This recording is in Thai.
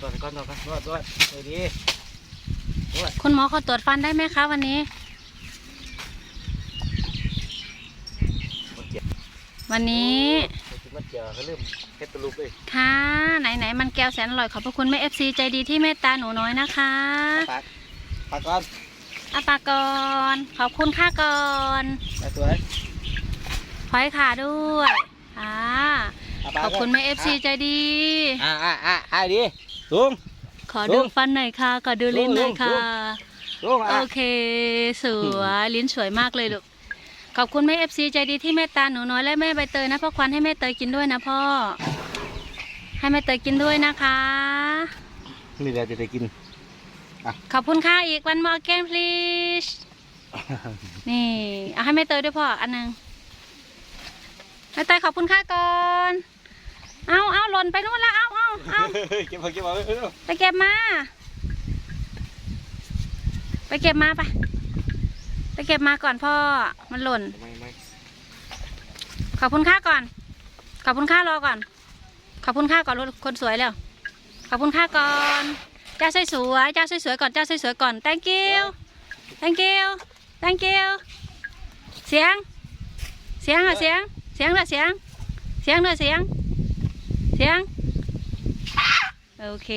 นนวดกันนวดนวดเออดีคุณหมอขอตรวจฟันได้ไหมคะวันนี้ มันเจ็บวันนี้ มันเจ็บเขาเริ่มเฮ็ดตะลุกเลยค่ะ ไหนไหนๆมันแก้วแสนอร่อยขอบพระคุณแม่เอฟซีใจดีที่เมตตาหนูน้อยนะคะปากปากก่อนอาปากก่อนขอบคุณค่าก่อนมาสวยพลอยขาด้วยอ่าาปากขอบคุณแม่เอฟซีใจดี อ่าอ่าอ่าอ่าดี สูงขอลุดูงฟันหน่อยค่ะ ขอดูลิ้นหน่อยค่ะลุงโออะ เค สวย ลิ้นสวยมากเลยลูก ขอบคุณแม่เอฟซีใจดีที่เมตตาหนูน้อยและแม่ใบเตยนะพ่อควันให้แม่เตยกินด้วยนะพ่อ ให้แม่เตยกินด้วยนะคะ นี่แหละจะได้กิน ขอบคุณค่ะอีก one more again please นี่เอาให้แม่เตยด้วยพ่ออันหนึงแม่เตยขอบคุณค่ะก่อน เอาเอาหล่นไปนู่นแล้วเอาเอา เอาเก็บเอาเก็บเอาเออไปเก็บมา ไปเก็บมาไป ไปเก็บมาก่อนพ่อ มันหล่นไม่ไม่ขอบคุณค่าก่อน ขอบคุณค่ารอก่อน ขอบคุณค่าก่อนรถคนสวยแล้วขอบคุณค่าก่อน เจ้าสวยๆเจ้าสวยๆก่อน เจ้าสวยๆก่อน thank you thank you thank you เสียง เสียงเหรอเสียง เสียงเหรอเสียง เสียงเหรอเสียง เสียง โอเค